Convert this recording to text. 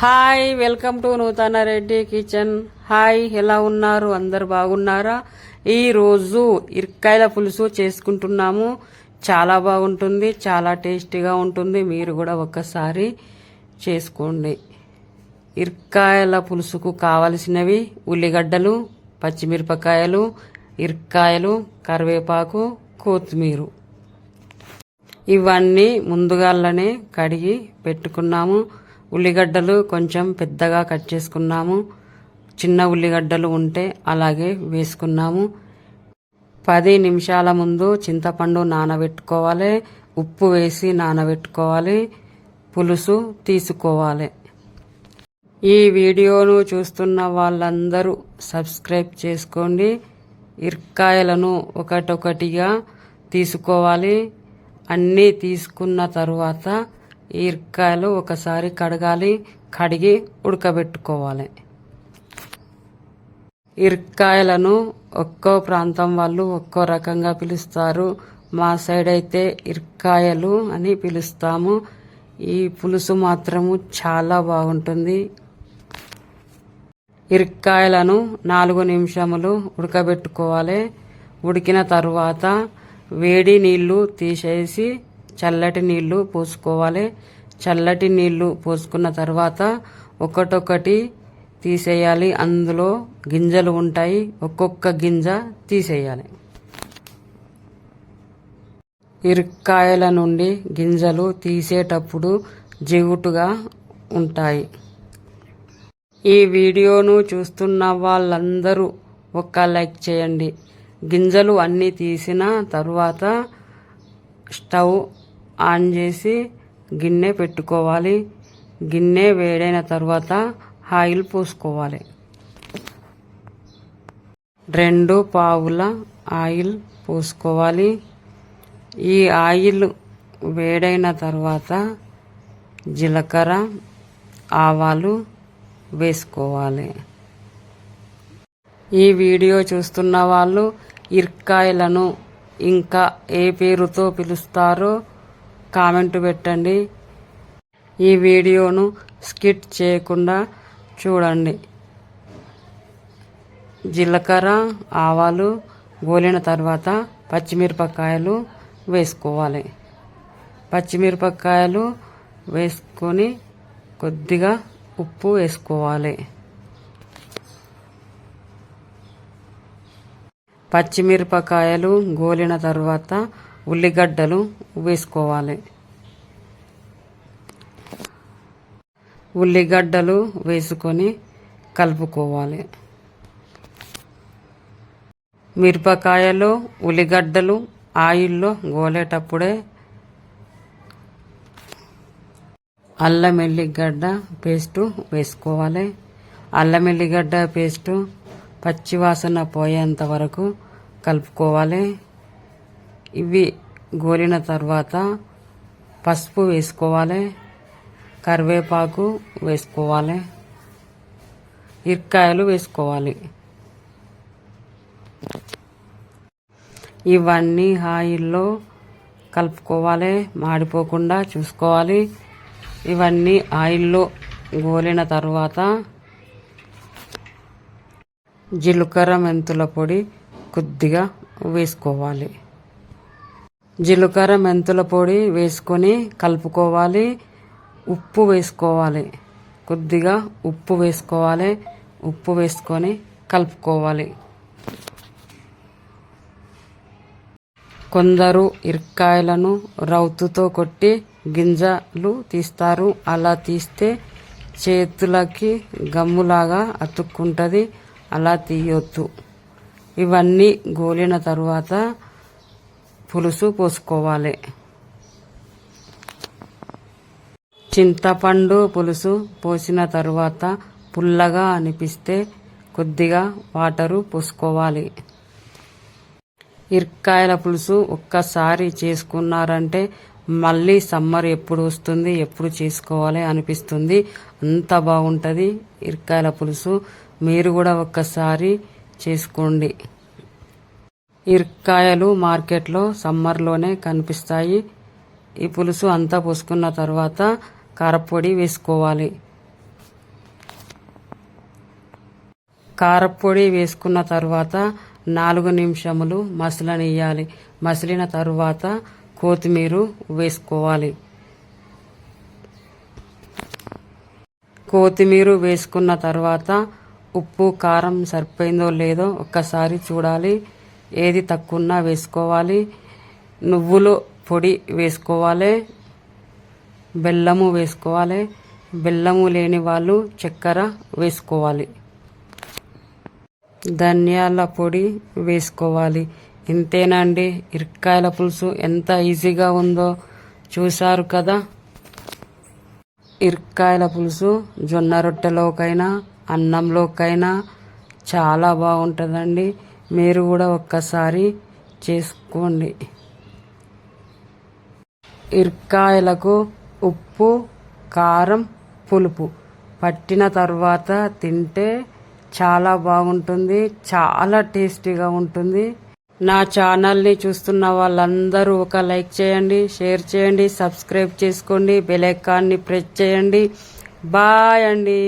Hi welcome to నూతన Reddy kitchen. Hi ఎలా ఉన్నారు? అందరు బాగున్నారా? ఈరోజు ఇరకాయల పులుసు చేసుకుంటున్నాము. చాలా బాగుంటుంది చాలా టేస్టీగా ఉంటుంది. మీరు కూడా ఒక్కసారి చేసుకోండి. ఇరకాయల పులుసుకు కావలసినవి ఉల్లిగడ్డలు పచ్చిమిరపకాయలు ఇరకాయలు కరివేపాకు కొత్తిమీర. ఇవన్నీ ముందుగానే కడిగి పెట్టుకున్నాము. ఉల్లిగడ్డలు కొంచెం పెద్దగా కట్ చేసుకున్నాము. చిన్న ఉల్లిగడ్డలు ఉంటే అలాగే వేసుకున్నాము. పది నిమిషాల ముందు చింతపండు నానబెట్టుకోవాలి. ఉప్పు వేసి నానబెట్టుకోవాలి. పులుసు తీసుకోవాలి. ఈ వీడియోను చూస్తున్న వాళ్ళందరూ సబ్స్క్రైబ్ చేసుకోండి. ఇరకాయలను ఒకటొకటిగా తీసుకోవాలి. అన్నీ తీసుకున్న తరువాత ఇరకాయలు ఒకసారి కడగాలి కడిగి ఉడకబెట్టుకోవాలి. ఇరకాయలను ఒక్కో ప్రాంతం వాళ్ళు ఒక్కో రకంగా పిలుస్తారు. మా సైడ్ అయితే ఇరకాయలు అని పిలుస్తాము. ఈ పులుసు మాత్రము చాలా బాగుంటుంది. ఇరకాయలను నాలుగు నిమిషములు ఉడకబెట్టుకోవాలి. ఉడికిన తరువాత వేడి నీళ్ళు తీసేసి చల్లటి నీళ్ళు పోసుకోవాలి. చల్లటి నీళ్ళు పోసుకున్న తర్వాత ఒకటొకటి తీసేయాలి. అందులో గింజలు ఉంటాయి. ఒక్కొక్క గింజ తీసేయాలి. ఇరుక్కాయల నుండి గింజలు తీసేటప్పుడు జిగుటుగా ఉంటాయి. ఈ వీడియోను చూస్తున్న వాళ్ళందరూ ఒక్క లైక్ చేయండి. గింజలు అన్నీ తీసిన తరువాత స్టవ్ ఆన్ చేసి గిన్నె పెట్టుకోవాలి. గిన్నె వేడైన తర్వాత ఆయిల్ పోసుకోవాలి. రెండు పావుల ఆయిల్ పోసుకోవాలి. ఈ ఆయిల్ వేడైన తర్వాత జీలకర్ర ఆవాలు వేసుకోవాలి. ఈ వీడియో చూస్తున్న వాళ్ళు ఇర్కాయలను ఇంకా ఏ పేరుతో పిలుస్తారో కామెంట్ పెట్టండి. ఈ వీడియోను స్కిట్ చేయకుండా చూడండి. జీలకర్ర ఆవాలు గోలిన తర్వాత పచ్చిమిరపకాయలు వేసుకోవాలి. పచ్చిమిరపకాయలు వేసుకొని కొద్దిగా ఉప్పు వేసుకోవాలి. పచ్చిమిరపకాయలు గోలిన తర్వాత ఉల్లిగడ్డలు వేసుకోవాలి. ఉల్లిగడ్డలు వేసుకొని కలుపుకోవాలి. మిరపకాయలు ఉల్లిగడ్డలు ఆయిల్లో గోలేటప్పుడే అల్లం ఎల్లిగడ్డ పేస్టు వేసుకోవాలి. అల్లం ఎల్లిగడ్డ పేస్టు పచ్చివాసన పోయేంత వరకు కలుపుకోవాలి. ఇవి గోలిన తర్వాత పసుపు వేసుకోవాలి కరివేపాకు వేసుకోవాలి ఇరకాయలు వేసుకోవాలి. ఇవన్నీ ఆయిల్లో కలుపుకోవాలి మాడిపోకుండా చూసుకోవాలి. ఇవన్నీ ఆయిల్లో గోలిన తర్వాత జీలకర్ర మెంతుల పొడి కొద్దిగా వేసుకోవాలి. జీలకర్ర మెంతుల పొడి వేసుకొని కలుపుకోవాలి. ఉప్పు వేసుకోవాలి. కొద్దిగా ఉప్పు వేసుకోవాలి. ఉప్పు వేసుకొని కలుపుకోవాలి. కొందరు ఇరకాయలను రౌతుతో కొట్టి గింజలు తీస్తారు. అలా తీస్తే చేతులకి గమ్ములాగా అతుక్కుంటుంది. అలా తీయొద్దు. ఇవన్నీ గోలిన తరువాత పులుసు పోసుకోవాలి. చింతపండు పులుసు పోసిన తరువాత పుల్లగా అనిపిస్తే కొద్దిగా వాటరు పోసుకోవాలి. ఇరకాయల పులుసు ఒక్కసారి చేసుకున్నారంటే మళ్ళీ సమ్మర్ ఎప్పుడు వస్తుంది ఎప్పుడు చేసుకోవాలి అనిపిస్తుంది. అంత బాగుంటుంది ఇరకాయల పులుసు. మీరు కూడా ఒక్కసారి చేసుకోండి. ఇరకాయలు మార్కెట్లో సమ్మర్లోనే కనిపిస్తాయి. ఈ పులుసు అంతా పోసుకున్న తర్వాత కారపొడి వేసుకోవాలి. కారపొడి వేసుకున్న తర్వాత నాలుగు నిమిషములు మసలనియాలి మసిలిన తర్వాత కొత్తిమీర వేసుకోవాలి. కొత్తిమీర వేసుకున్న తర్వాత ఉప్పు కారం సరిపోయిందో లేదో ఒక్కసారి చూడాలి. ఏది తక్కువన్నా వేసుకోవాలి. నువ్వులు పొడి వేసుకోవాలి. బెల్లము వేసుకోవాలి. బెల్లము లేని వాళ్ళు చక్కెర వేసుకోవాలి. ధనియాల పొడి వేసుకోవాలి. ఇంతేనండి. ఇరకాయల పులుసు ఎంత ఈజీగా ఉందో చూశారు కదా. ఇరకాయల పులుసు జొన్న రొట్టెలోకైనా అన్నంలోకైనా చాలా బాగుంటుందండి. మీరు కూడా ఒక్కసారి చేసుకోండి. ఇరకాయలకు ఉప్పు కారం పులుపు. పట్టిన తర్వాత తింటే చాలా బాగుంటుంది చాలా టేస్టీగా ఉంటుంది. నా ఛానల్ని చూస్తున్న వాళ్ళందరూ ఒక లైక్ చేయండి షేర్ చేయండి సబ్స్క్రైబ్ చేసుకోండి బెల్ ఐకాన్ని ప్రెస్ చేయండి. బాయ్ అండి.